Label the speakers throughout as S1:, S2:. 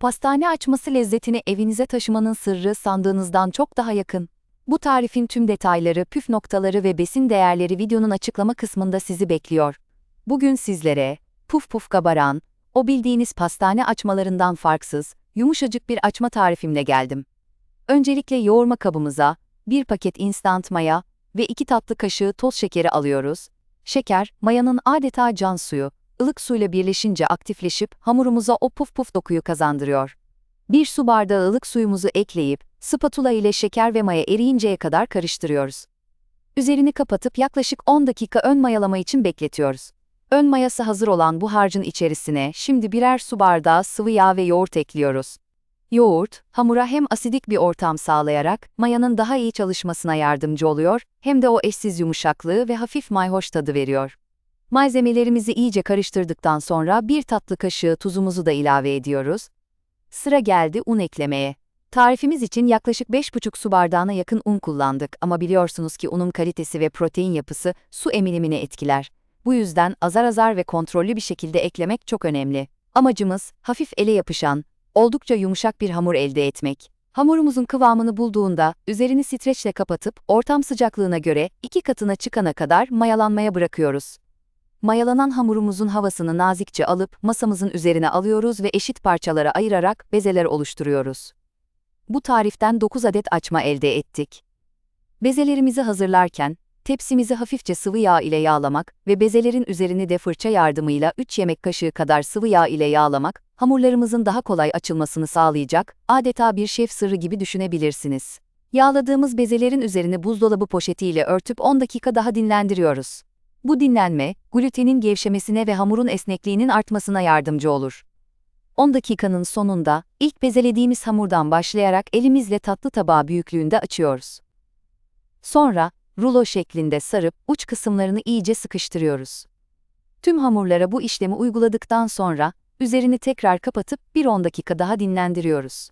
S1: Pastane açması lezzetini evinize taşımanın sırrı sandığınızdan çok daha yakın. Bu tarifin tüm detayları, püf noktaları ve besin değerleri videonun açıklama kısmında sizi bekliyor. Bugün sizlere, puf puf kabaran, o bildiğiniz pastane açmalarından farksız, yumuşacık bir açma tarifimle geldim. Öncelikle yoğurma kabımıza, bir paket instant maya ve iki tatlı kaşığı toz şekeri alıyoruz. Şeker, mayanın adeta can suyu, ılık suyla birleşince aktifleşip hamurumuza o puf puf dokuyu kazandırıyor. Bir su bardağı ılık suyumuzu ekleyip, spatula ile şeker ve maya eriyinceye kadar karıştırıyoruz. Üzerini kapatıp yaklaşık 10 dakika ön mayalama için bekletiyoruz. Ön mayası hazır olan bu harcın içerisine şimdi birer su bardağı sıvı yağ ve yoğurt ekliyoruz. Yoğurt, hamura hem asidik bir ortam sağlayarak mayanın daha iyi çalışmasına yardımcı oluyor, hem de o eşsiz yumuşaklığı ve hafif mayhoş tadı veriyor. Malzemelerimizi iyice karıştırdıktan sonra bir tatlı kaşığı tuzumuzu da ilave ediyoruz. Sıra geldi un eklemeye. Tarifimiz için yaklaşık 5,5 su bardağına yakın un kullandık ama biliyorsunuz ki unun kalitesi ve protein yapısı su emilimini etkiler. Bu yüzden azar azar ve kontrollü bir şekilde eklemek çok önemli. Amacımız, hafif ele yapışan, oldukça yumuşak bir hamur elde etmek. Hamurumuzun kıvamını bulduğunda, üzerini streçle kapatıp, ortam sıcaklığına göre iki katına çıkana kadar mayalanmaya bırakıyoruz. Mayalanan hamurumuzun havasını nazikçe alıp masamızın üzerine alıyoruz ve eşit parçalara ayırarak bezeler oluşturuyoruz. Bu tariften 9 adet açma elde ettik. Bezelerimizi hazırlarken, tepsimizi hafifçe sıvı yağ ile yağlamak ve bezelerin üzerini de fırça yardımıyla 3 yemek kaşığı kadar sıvı yağ ile yağlamak, hamurlarımızın daha kolay açılmasını sağlayacak, adeta bir şef sırrı gibi düşünebilirsiniz. Yağladığımız bezelerin üzerini buzdolabı poşetiyle örtüp 10 dakika daha dinlendiriyoruz. Bu dinlenme, glutenin gevşemesine ve hamurun esnekliğinin artmasına yardımcı olur. 10 dakikanın sonunda, ilk bezelediğimiz hamurdan başlayarak elimizle tatlı tabağı büyüklüğünde açıyoruz. Sonra, rulo şeklinde sarıp uç kısımlarını iyice sıkıştırıyoruz. Tüm hamurlara bu işlemi uyguladıktan sonra, üzerini tekrar kapatıp bir 10 dakika daha dinlendiriyoruz.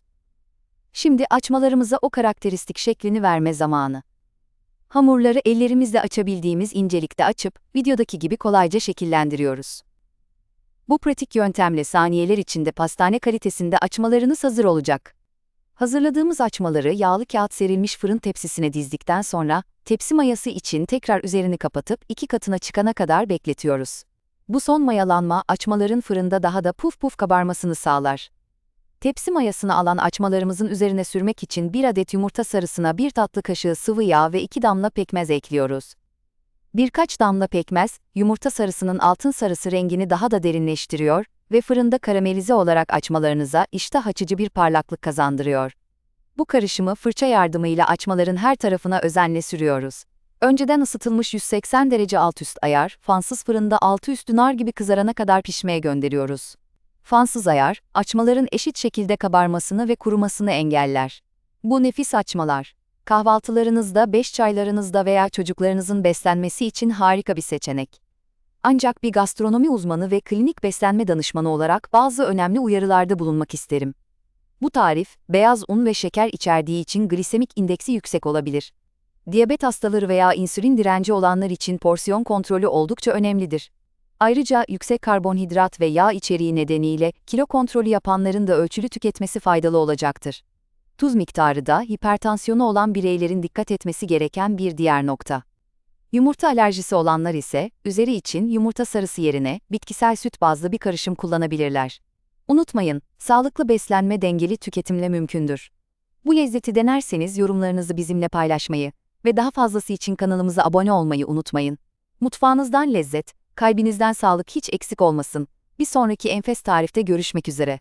S1: Şimdi açmalarımıza o karakteristik şeklini verme zamanı. Hamurları ellerimizle açabildiğimiz incelikte açıp, videodaki gibi kolayca şekillendiriyoruz. Bu pratik yöntemle saniyeler içinde pastane kalitesinde açmalarınız hazır olacak. Hazırladığımız açmaları yağlı kağıt serilmiş fırın tepsisine dizdikten sonra, tepsi mayası için tekrar üzerini kapatıp iki katına çıkana kadar bekletiyoruz. Bu son mayalanma açmaların fırında daha da puf puf kabarmasını sağlar. Tepsi mayasını alan açmalarımızın üzerine sürmek için bir adet yumurta sarısına bir tatlı kaşığı sıvı yağ ve iki damla pekmez ekliyoruz. Birkaç damla pekmez, yumurta sarısının altın sarısı rengini daha da derinleştiriyor ve fırında karamelize olarak açmalarınıza iştah açıcı bir parlaklık kazandırıyor. Bu karışımı fırça yardımıyla açmaların her tarafına özenle sürüyoruz. Önceden ısıtılmış 180 derece alt üst ayar, fansız fırında altı üstü nar gibi kızarana kadar pişmeye gönderiyoruz. Fansız ayar, açmaların eşit şekilde kabarmasını ve kurumasını engeller. Bu nefis açmalar, kahvaltılarınızda, beş çaylarınızda veya çocuklarınızın beslenmesi için harika bir seçenek. Ancak bir gastronomi uzmanı ve klinik beslenme danışmanı olarak bazı önemli uyarılarda bulunmak isterim. Bu tarif, beyaz un ve şeker içerdiği için glisemik indeksi yüksek olabilir. Diyabet hastaları veya insülin direnci olanlar için porsiyon kontrolü oldukça önemlidir. Ayrıca yüksek karbonhidrat ve yağ içeriği nedeniyle kilo kontrolü yapanların da ölçülü tüketmesi faydalı olacaktır. Tuz miktarı da hipertansiyonu olan bireylerin dikkat etmesi gereken bir diğer nokta. Yumurta alerjisi olanlar ise, üzeri için yumurta sarısı yerine bitkisel süt bazlı bir karışım kullanabilirler. Unutmayın, sağlıklı beslenme dengeli tüketimle mümkündür. Bu lezzeti denerseniz yorumlarınızı bizimle paylaşmayı ve daha fazlası için kanalımıza abone olmayı unutmayın. Mutfağınızdan lezzet, kalbinizden sağlık hiç eksik olmasın. Bir sonraki enfes tarifte görüşmek üzere.